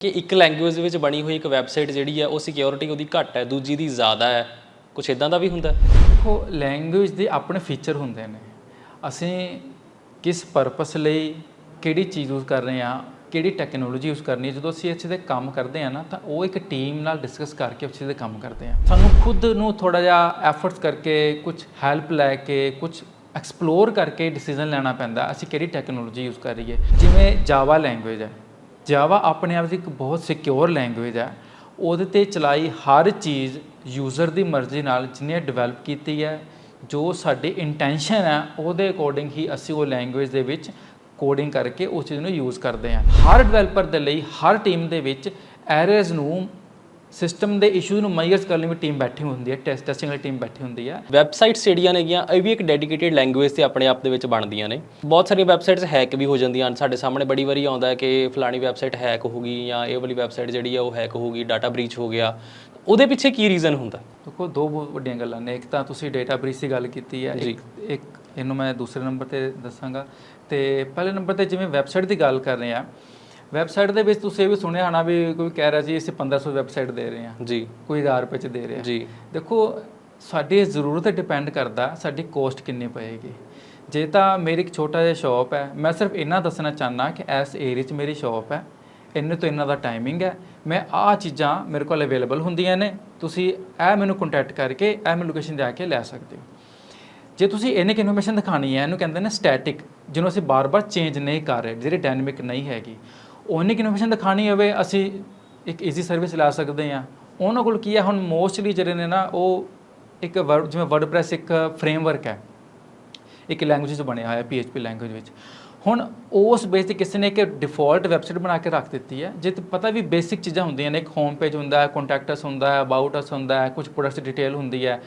ਕਿ ਇੱਕ ਲੈਂਗੁਏਜ ਵਿੱਚ ਬਣੀ ਹੋਈ ਇੱਕ ਵੈਬਸਾਈਟ ਜਿਹੜੀ ਹੈ ਉਹ ਸਿਕਿਉਰਿਟੀ ਉਹਦੀ ਘੱਟ ਹੈ, ਦੂਜੀ ਦੀ ਜ਼ਿਆਦਾ ਹੈ। ਕੁਝ ਇਦਾਂ ਦਾ ਵੀ ਹੁੰਦਾ? ਦੇਖੋ ਲੈਂਗੁਏਜ ਦੇ ਆਪਣੇ ਫੀਚਰ ਹੁੰਦੇ ਨੇ। ਅਸੀਂ ਕਿਸ ਪਰਪਸ ਲਈ ਕਿਹੜੀ ਚੀਜ਼ ਯੂਜ਼ ਕਰ ਰਹੇ ਹਾਂ, ਕਿਹੜੀ ਟੈਕਨੋਲੋਜੀ ਯੂਜ਼ ਕਰਨੀ ਹੈ, ਜਦੋਂ ਅਸੀਂ ਇੱਥੇ ਦੇ ਕੰਮ ਕਰਦੇ ਹਾਂ ਨਾ, ਤਾਂ ਉਹ ਇੱਕ ਟੀਮ ਨਾਲ ਡਿਸਕਸ ਕਰਕੇ ਉਸ ਦੇ ਕੰਮ ਕਰਦੇ ਹਾਂ। ਸਾਨੂੰ ਖੁਦ ਨੂੰ ਥੋੜਾ ਜਿਹਾ ਐਫਰਟਸ ਕਰਕੇ ਕੁਝ ਹੈਲਪ ਲੈ ਕੇ ਕੁਝ ਐਕਸਪਲੋਰ ਕਰਕੇ ਡਿਸੀਜਨ ਲੈਣਾ ਪੈਂਦਾ, ਅਸੀਂ ਕਿਹੜੀ ਟੈਕਨੋਲੋਜੀ ਯੂਜ਼ ਕਰ ਰਹੀਏ। ਜਿਵੇਂ ਜਾਵਾ ਲੈਂਗੁਏਜ ਹੈ। ਜਾਵਾ ਆਪਣੇ ਆਪ 'ਚ ਇੱਕ ਬਹੁਤ ਸਿਕਿਉਰ ਲੈਂਗੁਏਜ ਹੈ। ਉਹਦੇ ਤੇ ਚਲਾਈ ਹਰ ਚੀਜ਼ ਯੂਜ਼ਰ ਦੀ ਮਰਜ਼ੀ ਨਾਲ ਜਿਹਨੇ ਡਿਵੈਲਪ ਕੀਤੀ ਹੈ, ਜੋ ਸਾਡੀ ਇੰਟੈਂਸ਼ਨ ਹੈ, ਉਹਦੇ ਅਕੋਰਡਿੰਗ ਹੀ ਅਸੀਂ ਉਹ ਲੈਂਗੁਏਜ ਦੇ ਵਿੱਚ ਕੋਡਿੰਗ ਕਰਕੇ ਉਸ ਚੀਜ਼ ਨੂੰ ਯੂਜ਼ ਕਰਦੇ ਹਾਂ। ਹਰ ਡਿਵੈਲਪਰ ਦੇ ਲਈ, ਹਰ ਟੀਮ ਦੇ ਵਿੱਚ ਐਰਰਸ ਨੂੰ ਸਿਸਟਮ ਦੇ ਇਸ਼ੂ ਨੂੰ ਮਾਈਅਰਸ ਕਰਨ ਲਈ ਟੀਮ ਬੈਠੀ ਹੁੰਦੀ ਹੈ ਟੈਸਟ ਟੈਸਟਿੰਗ ਵਾਲੀ ਟੀਮ ਬੈਠੀ ਹੁੰਦੀ ਹੈ। ਵੈਬਸਾਈਟਸ ਜਿਹੜੀਆਂ ਨੇਗੀਆਂ ਇਹ ਵੀ ਇੱਕ ਡੈਡੀਕੇਟਿਡ ਲੈਂਗੁਏਜ ਤੇ ਆਪਣੇ ਆਪ ਦੇ ਵਿੱਚ ਬਣਦੀਆਂ ਨੇ। ਬਹੁਤ ਸਾਰੀਆਂ ਵੈਬਸਾਈਟਸ ਹੈਕ ਵੀ ਹੋ ਜਾਂਦੀਆਂ ਹਨ। ਸਾਡੇ ਸਾਹਮਣੇ ਬੜੀ ਵਾਰੀ ਆਉਂਦਾ ਹੈ ਕਿ ਫਲਾਣੀ ਵੈਬਸਾਈਟ ਹੈਕ ਹੋ ਗਈ ਜਾਂ ਇਹ ਵਾਲੀ ਵੈਬਸਾਈਟ ਜਿਹੜੀ ਹੈ ਉਹ ਹੈਕ ਹੋ ਗਈ ਡਾਟਾ ਬ੍ਰੀਚ ਹੋ ਗਿਆ। ਉਹਦੇ ਪਿੱਛੇ ਕੀ ਰੀਜ਼ਨ ਹੁੰਦਾ? ਦੇਖੋ ਦੋ ਬਹੁਤ ਵੱਡੀਆਂ ਗੱਲਾਂ ਨੇ। ਇੱਕ ਤਾਂ ਤੁਸੀਂ ਡੇਟਾ ਬ੍ਰੀਚ ਦੀ ਗੱਲ ਕੀਤੀ ਹੈ। ਇੱਕ ਇਹਨੂੰ ਮੈਂ ਦੂਸਰੇ ਨੰਬਰ ਤੇ ਦੱਸਾਂਗਾ। ਤੇ ਪਹਿਲੇ ਨੰਬਰ ਤੇ ਜਿਵੇਂ ਵੈਬਸਾਈਟ ਦੀ ਗੱਲ ਕਰ ਰਹੇ ਆ ਵੈਬਸਾਈਟ ਦੇ ਵਿੱਚ ਤੁਸੀਂ ਇਹ ਵੀ ਸੁਣਿਆ ਹੋਣਾ ਵੀ ਕੋਈ ਕਹਿ ਰਿਹਾ ਜੀ ਅਸੀਂ 1500 ਵੈਬਸਾਈਟ ਦੇ ਰਹੇ ਹਾਂ। ਜੀ। ਕੋਈ 1000 ਰੁਪਏ ਚ ਦੇ ਰਿਹਾ। ਜੀ। ਦੇਖੋ ਸਾਡੀ ਜ਼ਰੂਰਤ ਤੇ ਡਿਪੈਂਡ ਕਰਦਾ ਸਾਡੀ ਕੋਸਟ ਕਿੰਨੀ ਪਏਗੀ। ਜੇ ਤਾਂ ਮੇਰੀ ਇੱਕ ਛੋਟਾ ਜਿਹਾ ਸ਼ਾਪ ਹੈ ਮੈਂ ਸਿਰਫ ਇੰਨਾ ਦੱਸਣਾ ਚਾਹਨਾ ਕਿ ਇਸ ਏਰੀਆ 'ਚ ਮੇਰੀ ਸ਼ਾਪ ਹੈ। ਇੰਨੇ ਤੋਂ ਇੰਨਾ ਦਾ ਟਾਈਮਿੰਗ ਹੈ। ਮੈਂ ਆਹ ਚੀਜ਼ਾਂ ਮੇਰੇ ਕੋਲ ਅਵੇਲੇਬਲ ਹੁੰਦੀਆਂ ਨੇ। ਤੁਸੀਂ ਇਹ ਮੈਨੂੰ ਕੰਟੈਕਟ ਕਰਕੇ ਇਹ ਮੈਨੂੰ ਲੋਕੇਸ਼ਨ ਦੇ ਆ ਕੇ ਲੈ ਸਕਦੇ ਹੋ। ਜੇ ਤੁਸੀਂ ਇਹਨੇ ਕਿ ਇਨਫੋਰਮੇਸ਼ਨ ਦਿਖਾਣੀ ਹੈ ਇਹਨੂੰ ਕਹਿੰਦੇ ਨੇ ਸਟੈਟਿਕ ਜਿਹਨੂੰ ਅਸੀਂ ਬਾਰ-ਬਾਰ ਚੇਂਜ ਨਹੀਂ ਕਰ ਰਹੇ ਜਿਹੜੀ ਡਾਇਨਾਮਿਕ ਨਹੀਂ ਹੈਗੀ। ਉਹਨੇ ਕਿ ਇਨਫੋਰਮੇਸ਼ਨ ਦਿਖਾਣੀ ਹੋਵੇ, ਅਸੀਂ ਇੱਕ ਈਜ਼ੀ ਸਰਵਿਸ ਲਾ ਸਕਦੇ ਹਾਂ। ਉਹਨਾਂ ਕੋਲ ਕੀ ਹੈ? ਹੁਣ ਮੋਸਟਲੀ ਜਿਹੜੇ ਨੇ ਨਾ, ਉਹ ਇੱਕ ਵਰਡ ਜਿਵੇਂ ਵਰਡਪ੍ਰੈਸ ਇੱਕ ਫਰੇਮਵਰਕ ਹੈ। ਇੱਕ ਲੈਂਗੁਏਜ 'ਚ ਬਣਿਆ ਹੋਇਆ, PHP ਲੈਂਗੁਏਜ ਵਿੱਚ। ਹੁਣ ਉਸ ਬੇਸ ਤੇ ਕਿਸੇ ਨੇ ਇੱਕ ਡਿਫਾਲਟ ਵੈਬਸਾਈਟ ਬਣਾ ਕੇ ਰੱਖ ਦਿੱਤੀ ਹੈ। ਜੇ ਪਤਾ ਵੀ ਬੇਸਿਕ ਚੀਜ਼ਾਂ ਹੁੰਦੀਆਂ ਨੇ, ਇੱਕ ਹੋਮ ਪੇਜ ਹੁੰਦਾ ਹੈ ਕੰਟੈਕਟ ਅਸ ਹੁੰਦਾ ਹੈ ਅਬਾਊਟ ਅਸ ਹੁੰਦਾ ਹੈ ਕੁਝ ਪ੍ਰੋਡਕਟਸ ਦੀ ਡਿਟੇਲ ਹੁੰਦੀ ਹੈ।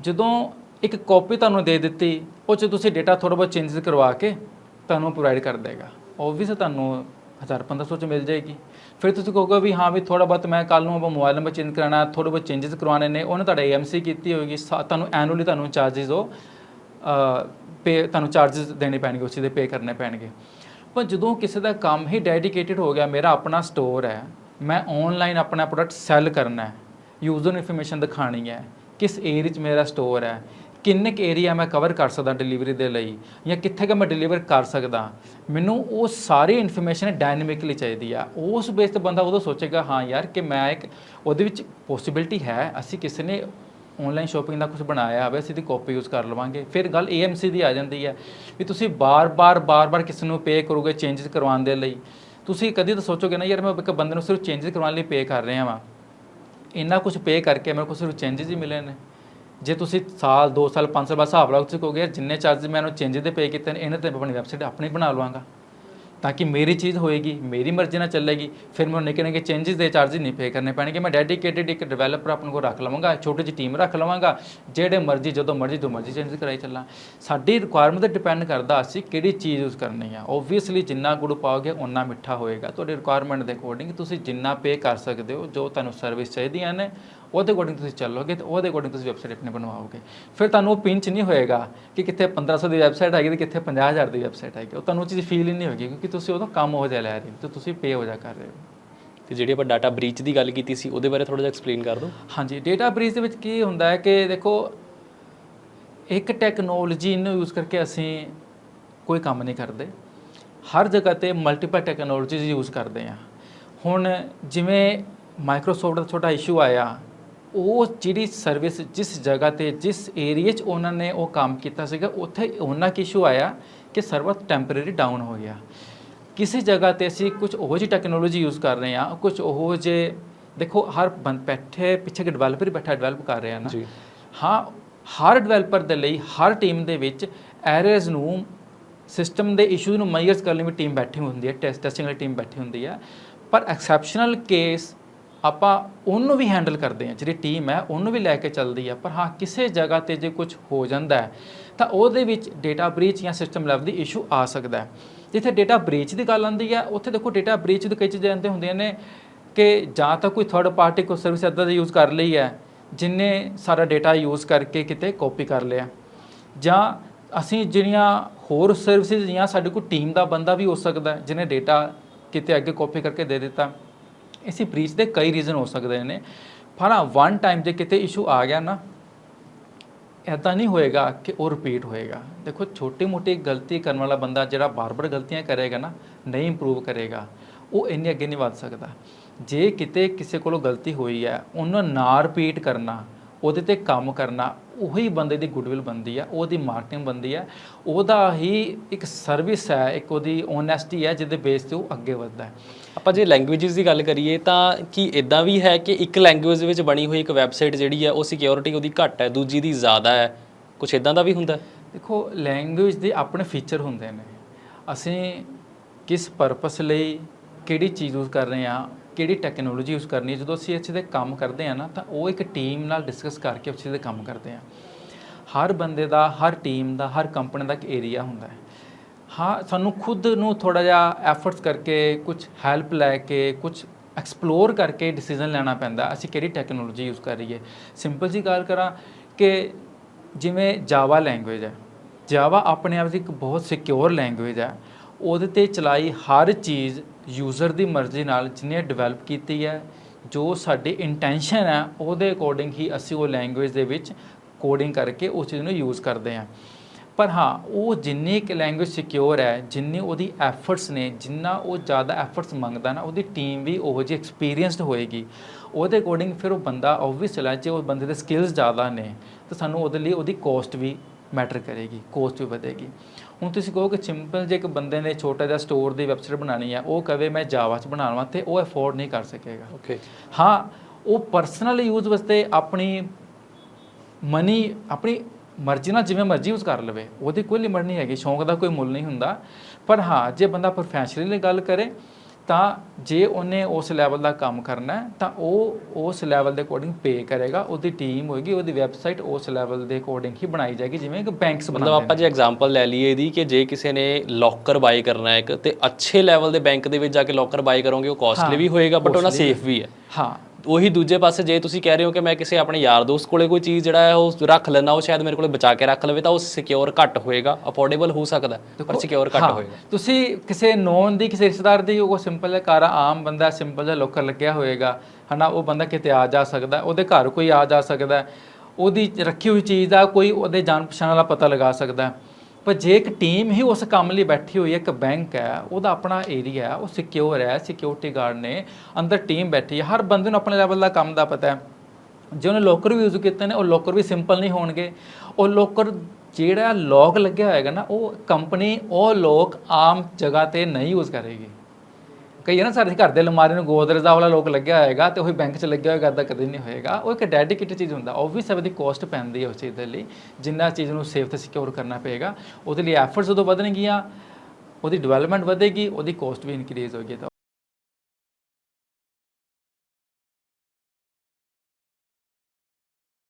ਜਦੋਂ ਇੱਕ ਕਾਪੀ ਤੁਹਾਨੂੰ ਦੇ ਦਿੱਤੀ, ਉਹ 'ਚ ਤੁਸੀਂ ਡਾਟਾ ਥੋੜਾ ਬਹੁਤ ਚੇਂਜਸ ਕਰਵਾ ਕੇ ਤੁਹਾਨੂੰ ਪ੍ਰੋਵਾਈਡ ਕਰ ਦੇਗਾ। ਓਬਵੀਅਸ ਤੁਹਾਨੂੰ 1000-1500 ਚ ਮਿਲ ਜਾਏਗੀ। ਫਿਰ ਤੁਸੀਂ ਕਹੋਗੇ ਵੀ ਹਾਂ ਵੀ ਥੋੜਾ ਬਹੁਤ ਮੈਂ ਕੱਲ ਨੂੰ ਆਪਾਂ ਮੋਬਾਈਲ ਨੰਬਰ ਚੇਂਜ ਕਰਾਣਾ ਥੋੜੇ ਬਹੁਤ ਚੇਂਜਸ ਕਰਵਾਣੇ ਨੇ, ਉਹਨੇ ਤੁਹਾਡਾ ਏਐਮਸੀ ਕੀਤੀ ਹੋਏਗੀ ਤੁਹਾਨੂੰ ਐਨੂਅਲੀ ਤੁਹਾਨੂੰ ਚਾਰजेस ਉਹ ਪੇ ਤੁਹਾਨੂੰ ਚਾਰजेस ਦੇਣੇ ਪੈਣਗੇ, ਉਸੇ ਦੇ ਪੇ ਕਰਨੇ ਪੈਣਗੇ। ਪਰ ਜਦੋਂ ਕਿਸੇ ਦਾ ਕੰਮ ਹੀ ਡੈਡੀਕੇਟਿਡ ਹੋ ਗਿਆ, ਮੇਰਾ ਆਪਣਾ ਸਟੋਰ ਹੈ, ਮੈਂ ਆਨਲਾਈਨ ਆਪਣਾ ਪ੍ਰੋਡਕਟ ਸੈਲ ਕਰਨਾ ਹੈ ਯੂਜ਼ਰ ਇਨਫੋਰਮੇਸ਼ਨ ਦਿਖਾਣੀ ਹੈ, ਕਿਸ ਏਰੀਆ 'ਚ ਮੇਰਾ ਸਟੋਰ ਹੈ ਕਿੰਨੇ ਕੁ ਏਰੀਆ ਮੈਂ ਕਵਰ ਕਰ ਸਕਦਾ ਡਿਲੀਵਰੀ ਦੇ ਲਈ ਜਾਂ ਕਿੱਥੇ ਕਿ ਮੈਂ ਡਿਲੀਵਰ ਕਰ ਸਕਦਾ? ਮੈਨੂੰ ਉਹ ਸਾਰੀ ਇਨਫੋਰਮੇਸ਼ਨ ਡਾਇਨਾਮਿਕਲੀ ਚਾਹੀਦੀ ਆ। ਉਸ ਬੇਸ ਤੇ ਬੰਦਾ ਉਦੋਂ ਸੋਚੇਗਾ, ਹਾਂ ਯਾਰ, ਕਿ ਮੈਂ ਇੱਕ ਉਹਦੇ ਵਿੱਚ ਪੋਸਿਬਿਲਿਟੀ ਹੈ। ਅਸੀਂ ਕਿਸੇ ਨੇ ਆਨਲਾਈਨ ਸ਼ਾਪਿੰਗ ਦਾ ਕੁਝ ਬਣਾਇਆ ਹੋਵੇ, ਅਸੀਂ ਦੀ ਕਾਪੀ ਯੂਜ਼ ਕਰ ਲਵਾਂਗੇ। ਫਿਰ ਗੱਲ AMC ਦੀ ਆ ਜਾਂਦੀ ਹੈ ਵੀ ਤੁਸੀਂ ਬਾਰ-ਬਾਰ ਬਾਰ-ਬਾਰ ਕਿਸੇ ਨੂੰ ਪੇ ਕਰੋਗੇ ਚੇਂਜਸ ਕਰਵਾਉਣ ਦੇ ਲਈ। ਤੁਸੀਂ ਕਦੀ ਤਾਂ ਸੋਚੋਗੇ ਨਾ, ਯਾਰ, ਮੈਂ ਇੱਕ ਬੰਦੇ ਨੂੰ ਸਿਰਫ ਚੇਂਜਸ ਕਰਵਾਉਣ ਲਈ ਪੇ ਕਰ ਰਿਹਾ ਵਾਂ। ਇੰਨਾ ਕੁਝ ਪੇ ਕਰਕੇ ਮੇਰੇ ਕੋਲ ਸਿਰਫ ਚੇਂਜਸ ਹੀ ਮਿਲੇ ਨੇ। ਜੇ ਤੁਸੀਂ ਸਾਲ 2 ਸਾਲ 5 ਸਾਲ ਬਾਅਦ ਹਿਸਾਬ ਲਾਓ, ਤੁਸੀਂ ਕਹੋਗੇ, ਜਿੰਨੇ ਚਾਰਜ ਮੈਂ ਉਹਨੂੰ ਚੇਂਜ ਦੇ ਪੇ ਕੀਤੇ ਨੇ, ਇਹਨਾਂ ਤੇ ਆਪਣੀ ਵੈਬਸਾਈਟ ਆਪਣੀ ਬਣਾ ਲਵਾਂਗਾ। ਤਾਂ ਕਿ ਮੇਰੀ ਚੀਜ਼ ਹੋਏਗੀ, ਮੇਰੀ ਮਰਜ਼ੀ ਨਾਲ ਚੱਲੇਗੀ, ਫਿਰ ਮੈਨੂੰ ਨਿੱਕੇ ਨਿੱਕੇ ਚੇਂजेस ਦੇ ਚਾਰਜ ਨਹੀਂ ਪੇ ਕਰਨੇ ਪੈਣਗੇ। ਮੈਂ ਡੈਡੀਕੇਟਿਡ ਇੱਕ ਡਿਵੈਲਪਰ ਆਪਣ ਕੋ ਰੱਖ ਲਵਾਂਗਾ, ਛੋਟੀ ਜਿਹੀ ਟੀਮ ਰੱਖ ਲਵਾਂਗਾ, ਜਿਹੜੇ ਮਰਜ਼ੀ, ਜਦੋਂ ਮਰਜ਼ੀ ਦੋ ਮਰਜ਼ੀ ਚੇਂਜ ਕਰਾਈ ਚੱਲਾਂ। ਸਾਡੀ ਰਿਕੁਆਇਰਮੈਂਟ ਤੇ ਡਿਪੈਂਡ ਕਰਦਾ ਅਸੀਂ ਕਿਹੜੀ ਚੀਜ਼ ਯੂਜ਼ ਕਰਨੀ ਆ। ਓਬਵੀਅਸਲੀ ਜਿੰਨਾ ਗੁੜ ਪਾਓਗੇ ਉਨਾ ਮਿੱਠਾ ਹੋਏਗਾ। ਤੁਹਾਡੀ ਰਿਕੁਆਇਰਮੈਂਟ ਦੇ ਅਕੋਰਡਿੰਗ ਤੁਸੀਂ ਜਿੰਨਾ ਪੇ ਕਰ ਸਕਦੇ ਹੋ, ਜੋ ਤੁਹਾਨੂੰ ਸਰਵਿਸ ਚਾਹੀਦੀਆਂ ਨੇ ਉਹਦੇ ਅਕੋਰਡਿੰਗ ਤੁਸੀਂ ਚੱਲੋਗੇ ਤੇ ਉਹਦੇ ਅਕੋਰਡਿੰਗ ਤੁਸੀਂ ਵੈਬਸਾਈਟ ਆਪਣੀ ਬਣਵਾਓਗੇ। ਫਿਰ ਤੁਹਾਨੂੰ ਉਹ ਪਿੰਚ ਨਹੀਂ ਹੋਏਗਾ ਕਿ ਕਿੱਥੇ 1500 ਦੀ ਵੈਬਸਾਈਟ ਹੈਗੀ ਤੇ ਕਿੱਥੇ 50000 ਦੀ ਵੈਬਸਾਈਟ ਹੈਗੀ। ਉਹ ਤੁਹਾਨੂੰ ਉਹ ਚੀਜ਼ ਫੀਲ ਹੀ ਨਹੀਂ ਹੋਏਗੀ ਕਿਉਂਕਿ ਤੁਸੀਂ ਉਹਦਾ ਕੰਮ ਹੋ ਜਾ ਲੈ ਰਹੇ ਹੋ ਤੇ ਤੁਸੀਂ ਪੇ ਹੋ ਜਾ ਕਰ ਰਹੇ ਹੋ। ਤੇ ਜਿਹੜੀ ਆਪਾਂ ਡਾਟਾ ਬ੍ਰੀਚ ਦੀ ਗੱਲ ਕੀਤੀ ਸੀ ਉਹਦੇ ਬਾਰੇ ਥੋੜਾ ਜਿਹਾ ਐਕਸਪਲੇਨ ਕਰ ਦਿਓ। ਹਾਂਜੀ ਡੇਟਾ ਬ੍ਰੀਚ ਦੇ ਵਿੱਚ ਕੀ ਹੁੰਦਾ ਹੈ ਕਿ ਦੇਖੋ ਇੱਕ ਟੈਕਨੋਲੋਜੀ ਨੂੰ ਯੂਜ਼ ਕਰਕੇ ਅਸੀਂ ਕੋਈ ਕੰਮ ਨਹੀਂ ਕਰਦੇ। ਹਰ ਜਗ੍ਹਾ ਤੇ ਮਲਟੀਪਲ ਟੈਕਨੋਲੋਜੀਜ਼ ਯੂਜ਼ ਕਰਦੇ ਆ ਹੁਣ ਜਿਵੇਂ ਮਾਈਕਰੋਸਾਫਟ ਦਾ ਛੋਟਾ ਇਸ਼ੂ ਆਇਆ ਉਹ ਜਿਹੜੀ ਸਰਵਿਸ ਜਿਸ ਜਗ੍ਹਾ ਤੇ ਜਿਸ ਏਰੀਆ 'ਚ ਉਹਨਾਂ ਨੇ ਉਹ ਕੰਮ ਕੀਤਾ ਸੀਗਾ ਉੱਥੇ ਉਹਨਾਂ ਕੀ ਇਸ਼ੂ ਆਇਆ ਕਿ ਸਰਵਰ ਟੈਂਪਰੇਰੀ ਡਾਊਨ ਹੋ ਗਿਆ। ਕਿਸੇ ਜਗ੍ਹਾ ਤੇ ਅਸੀਂ ਕੁਝ ਉਹੋ ਜਿਹੀ ਟੈਕਨੋਲੋਜੀ ਯੂਜ਼ ਕਰ ਰਹੇ ਹਾਂ ਕੁਝ ਉਹੋ ਜਿਹੇ ਦੇਖੋ ਹਰ ਬੰਦ ਬੈਠੇ ਪਿੱਛੇ ਕਿ ਡਿਵੈਲਪਰ ਹੀ ਬੈਠਾ ਡਿਵੈਲਪ ਕਰ ਰਿਹਾ ਨਾ। ਹਾਂ ਹਰ ਡਿਵੈਲਪਰ ਦੇ ਲਈ ਹਰ ਟੀਮ ਦੇ ਵਿੱਚ ਐਰਰਸ ਨੂੰ ਸਿਸਟਮ ਦੇ ਇਸ਼ੂ ਨੂੰ ਮਾਈਅਰਸ ਕਰਨ ਲਈ ਟੀਮ ਬੈਠੀ ਹੁੰਦੀ ਹੈ ਟੈਸਟ ਟੈਸਟਿੰਗ ਵਾਲੀ ਟੀਮ ਬੈਠੀ ਹੁੰਦੀ ਹੈ। ਪਰ ਐਕਸੈਪਸ਼ਨਲ ਕੇਸ ਆਪਾਂ ਉਹਨੂੰ ਵੀ ਹੈਂਡਲ ਕਰਦੇ ਹਾਂ, ਜਿਹੜੀ ਟੀਮ ਹੈ, ਉਹਨੂੰ ਵੀ ਲੈ ਕੇ ਚੱਲਦੀ ਹੈ। ਪਰ ਹਾਂ, ਕਿਸੇ ਜਗ੍ਹਾ ਤੇ ਜੇ ਕੁਝ ਹੋ ਜਾਂਦਾ ਹੈ, ਤਾਂ ਉਹਦੇ ਵਿੱਚ ਡੇਟਾ ਬ੍ਰੀਚ ਜਾਂ ਸਿਸਟਮ ਲੈਵਲ ਦੀ ਇਸ਼ੂ ਆ ਸਕਦਾ ਹੈ। ਜਿੱਥੇ ਡੇਟਾ ਬ੍ਰੀਚ ਦੀ ਗੱਲ ਆਉਂਦੀ ਹੈ, ਉੱਥੇ ਦੇਖੋ ਡੇਟਾ ਬ੍ਰੀਚ ਦੇ ਕਈ ਚੀਜ਼ਾਂ ਹੁੰਦੀਆਂ ਹੁੰਦੀਆਂ ਨੇ ਕਿ ਜਾਂ ਤਾਂ ਕੋਈ ਥਰਡ ਪਾਰਟੀ ਕੋ ਸਰਵਿਸ ਇੱਦਾਂ ਦੀ ਯੂਜ਼ ਕਰ ਲਈ ਹੈ, ਜਿਨੇ ਸਾਰਾ ਡੇਟਾ ਯੂਜ਼ ਕਰਕੇ ਕਿਤੇ ਕਾਪੀ ਕਰ ਲਿਆ। ਜਾਂ ਅਸੀਂ ਜਿਹੜੀਆਂ ਹੋਰ ਸਰਵਿਸਿਜ਼ ਜਾਂ ਸਾਡੇ ਕੋਲ ਟੀਮ ਦਾ ਬੰਦਾ ਵੀ ਹੋ ਸਕਦਾ ਜਿਹਨੇ ਡੇਟਾ ਕਿਤੇ ਅੱਗੇ ਕਾਪੀ ਕਰਕੇ ਦੇ ਦਿੱਤਾ। ਇਸੇ ਬ੍ਰੀਚ ਦੇ ਕਈ ਰੀਜ਼ਨ ਹੋ ਸਕਦੇ ਨੇ। ਪਰ ਹਾਂ ਵਨ ਟਾਈਮ ਜੇ ਕਿਤੇ ਇਸ਼ੂ ਆ ਗਿਆ ਨਾ ਐਦਾਂ ਨਹੀਂ ਹੋਏਗਾ ਕਿ ਉਹ ਰਿਪੀਟ ਹੋਏਗਾ। ਦੇਖੋ ਛੋਟੀ ਮੋਟੀ ਗਲਤੀ ਕਰਨ ਵਾਲਾ ਬੰਦਾ ਜਿਹੜਾ ਬਾਰ-ਬਾਰ ਗਲਤੀਆਂ ਕਰੇਗਾ ਨਾ, ਨਹੀਂ ਇੰਪਰੂਵ ਕਰੇਗਾ। ਉਹ ਇੰਨੇ ਅੱਗੇ ਨਹੀਂ ਵੱਧ ਸਕਦਾ। ਜੇ ਕਿਤੇ ਕਿਸੇ ਕੋਲੋਂ ਗਲਤੀ ਹੋਈ ਹੈ, ਉਹਨੂੰ ਨਾ ਰਿਪੀਟ ਕਰਨਾ ਉਹਦੇ ਤੇ ਕੰਮ ਕਰਨਾ ਉਹੀ ਬੰਦੇ ਦੀ ਗੁੱਡਵਿਲ ਬੰਦੀ ਆ ਉਹਦੀ ਮਾਰਕੀਟਿੰਗ ਬੰਦੀ ਆ ਉਹਦਾ ਹੀ ਇੱਕ ਸਰਵਿਸ ਹੈ ਇੱਕ ਉਹਦੀ ਓਨੈਸਟੀ ਹੈ ਜਿਹਦੇ ਬੇਸ ਤੇ ਉਹ ਅੱਗੇ ਵੱਧਦਾ ਹੈ। ਆਪਾਂ ਜੇ ਲੈਂਗੁਏਜਸ ਦੀ ਗੱਲ ਕਰੀਏ ਤਾਂ ਕੀ ਇਦਾਂ ਵੀ ਹੈ ਕਿ ਇੱਕ ਲੈਂਗੁਏਜ ਵਿੱਚ ਬਣੀ ਹੋਈ ਇੱਕ ਵੈਬਸਾਈਟ ਜਿਹੜੀ ਹੈ ਉਹ ਸਿਕਿਉਰਿਟੀ ਉਹਦੀ ਘੱਟ ਹੈ ਦੂਜੀ ਦੀ ਜ਼ਿਆਦਾ ਹੈ? ਕੁਝ ਇਦਾਂ ਦਾ ਵੀ ਹੁੰਦਾ? ਦੇਖੋ ਲੈਂਗੁਏਜ ਦੇ ਆਪਣੇ ਫੀਚਰ ਹੁੰਦੇ ਨੇ। ਅਸੀਂ ਕਿਸ ਪਰਪਸ ਲਈ ਕਿਹੜੀ ਚੀਜ਼ ਯੂਜ਼ ਕਰ ਰਹੇ ਹਾਂ ਕਿਹੜੀ ਟੈਕਨੋਲੋਜੀ ਯੂਜ਼ ਕਰਨੀ ਹੈ? ਜਦੋਂ ਅਸੀਂ ਇੱਥੇ ਦੇ ਕੰਮ ਕਰਦੇ ਹਾਂ ਨਾ, ਤਾਂ ਉਹ ਇੱਕ ਟੀਮ ਨਾਲ ਡਿਸਕਸ ਕਰਕੇ ਉੱਥੇ ਦੇ ਕੰਮ ਕਰਦੇ ਹਾਂ। ਹਰ ਬੰਦੇ ਦਾ, ਹਰ ਟੀਮ ਦਾ, ਹਰ ਕੰਪਨੀ ਦਾ ਇੱਕ ਏਰੀਆ ਹੁੰਦਾ ਹੈ। ਹਾਂ, ਸਾਨੂੰ ਖੁਦ ਨੂੰ ਥੋੜਾ ਜਿਹਾ ਐਫਰਟਸ ਕਰਕੇ ਕੁਝ ਹੈਲਪ ਲੈ ਕੇ ਕੁਝ ਐਕਸਪਲੋਰ ਕਰਕੇ ਡਿਸੀਜਨ ਲੈਣਾ ਪੈਂਦਾ, ਅਸੀਂ ਕਿਹੜੀ ਟੈਕਨੋਲੋਜੀ ਯੂਜ਼ ਕਰ ਰਹੀਏ। ਸਿੰਪਲ ਜੀ ਗੱਲ ਕਰਾਂ ਕਿ ਜਿਵੇਂ ਜਾਵਾ ਲੈਂਗੁਏਜ ਹੈ। ਜਾਵਾ ਆਪਣੇ ਆਪ 'ਚ ਇੱਕ ਬਹੁਤ ਸਿਕਿਉਰ ਲੈਂਗੁਏਜ ਹੈ। ਉਹਦੇ ਤੇ ਚਲਾਈ ਹਰ ਚੀਜ਼ ਯੂਜ਼ਰ ਦੀ ਮਰਜ਼ੀ ਨਾਲ ਜਿਹਨੇ ਡਿਵੈਲਪ ਕੀਤੀ ਹੈ, ਜੋ ਸਾਡੀ ਇੰਟੈਂਸ਼ਨ ਹੈ, ਉਹਦੇ ਅਕੋਰਡਿੰਗ ਹੀ ਅਸੀਂ ਉਹ ਲੈਂਗੁਏਜ ਦੇ ਵਿੱਚ ਕੋਡਿੰਗ ਕਰਕੇ ਉਸ ਚੀਜ਼ ਨੂੰ ਯੂਜ਼ ਕਰਦੇ ਹਾਂ। ਪਰ ਹਾਂ, ਉਹ ਜਿੰਨੀ ਕਿ ਲੈਂਗੁਏਜ ਸਿਕਿਉਰ ਹੈ, ਜਿੰਨੀ ਉਹਦੀ ਐਫਰਟਸ ਨੇ, ਜਿੰਨਾ ਉਹ ਜ਼ਿਆਦਾ ਐਫਰਟਸ ਮੰਗਦਾ ਨਾ, ਉਹਦੀ ਟੀਮ ਵੀ ਉਹੋ ਜਿਹੀ ਐਕਸਪੀਰੀਅੰਸਡ ਹੋਏਗੀ। ਉਹਦੇ ਅਕੋਰਡਿੰਗ ਫਿਰ ਉਹ ਬੰਦਾ ਆਬਵੀਅਸ ਹੈ ਜੇ ਉਹ ਬੰਦੇ ਦੇ ਸਕਿੱਲਸ ਜ਼ਿਆਦਾ ਨੇ, ਤਾਂ ਸਾਨੂੰ ਉਹਦੇ ਲਈ ਉਹਦੀ ਕੋਸਟ ਵੀ ਮੈਟਰ ਕਰੇਗੀ ਕੋਸਟ ਵੀ ਵਧੇਗੀ। ਹੁਣ ਤੁਸੀਂ ਕਹੋ ਕਿ ਸਿੰਪਲ ਜੇ ਇੱਕ ਬੰਦੇ ਨੇ ਛੋਟਾ ਜਿਹਾ ਸਟੋਰ ਦੀ ਵੈਬਸਾਈਟ ਬਣਾਉਣੀ ਹੈ ਉਹ ਕਵੇ ਮੈਂ ਜਾਵਾ 'ਚ ਬਣਾਉਣਾ ਤੇ ਉਹ ਅਫੋਰਡ ਨਹੀਂ ਕਰ ਸਕੇਗਾ। ਓਕੇ ਹਾਂ ਉਹ ਪਰਸਨਲ ਯੂਜ਼ ਵਾਸਤੇ ਆਪਣੀ ਮਨੀ ਆਪਣੀ ਮਰਜ਼ੀ ਨਾਲ ਜਿਵੇਂ ਮਰਜ਼ੀ ਯੂਜ਼ ਕਰ ਲਵੇ ਉਹਦੀ ਕੋਈ ਲਿਮਟ ਨਹੀਂ ਹੈਗੀ ਸ਼ੌਂਕ ਦਾ ਕੋਈ ਮੁੱਲ ਨਹੀਂ ਹੁੰਦਾ। ਪਰ ਹਾਂ ਜੇ ਬੰਦਾ ਪ੍ਰੋਫੈਸ਼ਨਲੀ ਗੱਲ ਕਰੇ ਤਾਂ ਜੇ ਉਹਨੇ ਉਸ ਲੈਵਲ ਦਾ ਕੰਮ ਕਰਨਾ ਤਾਂ ਉਹ ਉਸ ਲੈਵਲ ਦੇ ਅਕੋਰਡਿੰਗ ਪੇ ਕਰੇਗਾ ਉਹਦੀ ਟੀਮ ਹੋਏਗੀ ਉਹਦੀ ਵੈਬਸਾਈਟ ਉਸ ਲੈਵਲ ਦੇ ਅਕੋਰਡਿੰਗ ਹੀ ਬਣਾਈ ਜਾਏਗੀ ਜਿਵੇਂ ਕਿ ਬੈਂਕਸ ਮਤਲਬ ਬਣਾਉਂਦੇ ਆਪਾਂ ਜੇ ਐਗਜ਼ਾਮਪਲ ਲੈ ਲਈਏ ਇਹਦੀ ਕਿ ਜੇ ਕਿਸੇ ਨੇ ਲੋਕਰ ਬਾਈ ਕਰਨਾ ਹੈ ਇੱਕ ਤੇ ਅੱਛੇ ਲੈਵਲ ਦੇ ਬੈਂਕ ਦੇ ਵਿੱਚ ਜਾ ਕੇ ਲੋਕਰ ਬਾਈ ਕਰੋਗੇ ਉਹ ਕਾਸਟਲੀ ਵੀ ਹੋਏਗਾ ਬਟ ਉਹਨਾਂ ਸੇਫ ਵੀ ਹੈ। ਹਾਂ। ਉਹੀ ਦੂਜੇ ਪਾਸੇ ਜੇ ਤੁਸੀਂ ਕਹਿ ਰਹੇ ਹੋ ਕਿ ਮੈਂ ਕਿਸੇ ਆਪਣੇ ਯਾਰ ਦੋਸਤ ਕੋਲੇ ਕੋਈ ਚੀਜ਼ ਜਿਹੜਾ ਹੈ ਉਹ ਰੱਖ ਲੈਣਾ ਉਹ ਸ਼ਾਇਦ ਮੇਰੇ ਕੋਲੇ ਬਚਾ ਕੇ ਰੱਖ ਲਵੇ ਤਾਂ ਉਹ ਸਿਕਿਉਰ ਘੱਟ ਹੋਏਗਾ ਅਫੋਰਡੇਬਲ ਹੋ ਸਕਦਾ ਹੈ, ਪਰ ਸਿਕਿਉਰ ਘੱਟ ਹਾਂ, ਹੋਏਗਾ। ਤੁਸੀਂ ਕਿਸੇ ਨੋਨ ਦੀ ਕਿਸੇ ਰਿਸ਼ਤੇਦਾਰ ਦੀ ਉਹ ਸਿੰਪਲ ਜਿਹਾ ਘਰ ਆਮ ਬੰਦਾ ਸਿੰਪਲ ਜਿਹਾ ਲੋਕਰ ਲੱਗਿਆ ਹੋਏਗਾ ਹਨਾ ਉਹ ਬੰਦਾ ਕਿਤੇ ਆ ਜਾ ਸਕਦਾ ਉਹਦੇ ਘਰ ਕੋਈ ਆ ਜਾ ਸਕਦਾ ਉਹਦੀ ਰੱਖੀ ਹੋਈ ਚੀਜ਼ ਦਾ ਕੋਈ ਉਹਦੇ ਜਾਣ ਪਛਾਣ ਵਾਲਾ ਪਤਾ ਲਗਾ ਸਕਦਾ ਪਰ ਜੇ ਇੱਕ ਟੀਮ ਹੀ ਉਸ ਕੰਮ ਲਈ ਬੈਠੀ ਹੋਈ ਹੈ, ਇੱਕ ਬੈਂਕ ਹੈ, ਉਹਦਾ ਆਪਣਾ ਏਰੀਆ ਹੈ, ਉਹ ਸਿਕਿਉਰ ਹੈ ਸਿਕਿਉਰਿਟੀ ਗਾਰਡ ਨੇ ਅੰਦਰ ਟੀਮ ਬੈਠੀ ਹੈ। ਹਰ ਬੰਦੇ ਨੂੰ ਆਪਣੇ ਲੈਵਲ ਦਾ ਕੰਮ ਦਾ ਪਤਾ ਹੈ। ਜੇ ਉਹਨੇ ਲੋਕਰ ਵੀ ਯੂਜ਼ ਕੀਤੇ ਨੇ, ਉਹ ਲੋਕਰ ਵੀ ਸਿੰਪਲ ਨਹੀਂ ਹੋਣਗੇ। ਉਹ ਲੋਕਰ ਜਿਹੜਾ ਲੌਕ ਲੱਗਿਆ ਹੋਏਗਾ ਨਾ, ਉਹ ਕੰਪਨੀ ਉਹ ਲੋਕ ਆਮ ਜਗ੍ਹਾ ਤੇ ਨਹੀਂ ਯੂਜ਼ ਕਰੇਗੀ। ਕਈ ਨਾ ਸਾਡੇ ਘਰ ਦੇ ਅਲਮਾਰੀ ਨੂੰ ਗੋਦਰੇਜ ਵਾਲਾ ਲੋਕ ਲੱਗਿਆ ਹੋਏਗਾ ਤੇ ਉਹ ਬੈਂਕ 'ਚ ਲੱਗਿਆ ਹੋਏਗਾ ਤਾਂ ਕਦੇ ਨਹੀਂ ਹੋਏਗਾ। ਉਹ ਇੱਕ ਡੈਡੀਕੇਟਡ ਚੀਜ਼ ਹੁੰਦਾ। ਆਬਵੀਅਸ ਦੀ ਕੋਸਟ ਪੈਂਦੀ ਹੈ ਉਸ ਚੀਜ਼ ਦੇ ਲਈ। ਜਿੰਨਾ ਚੀਜ਼ ਨੂੰ ਸੇਫ ਤੇ ਸਿਕਿਉਰ ਕਰਨਾ ਪਏਗਾ। ਉਹਦੇ ਲਈ ਐਫਰਟਸ ਉਦੋਂ ਵਧਣਗੀਆਂ, ਉਹਦੀ ਡਿਵੈਲਪਮੈਂਟ ਵਧੇਗੀ, ਉਹਦੀ ਕੋਸਟ ਵੀ ਇਨਕਰੀਜ਼ ਹੋਏਗੀ। ਤਾਂ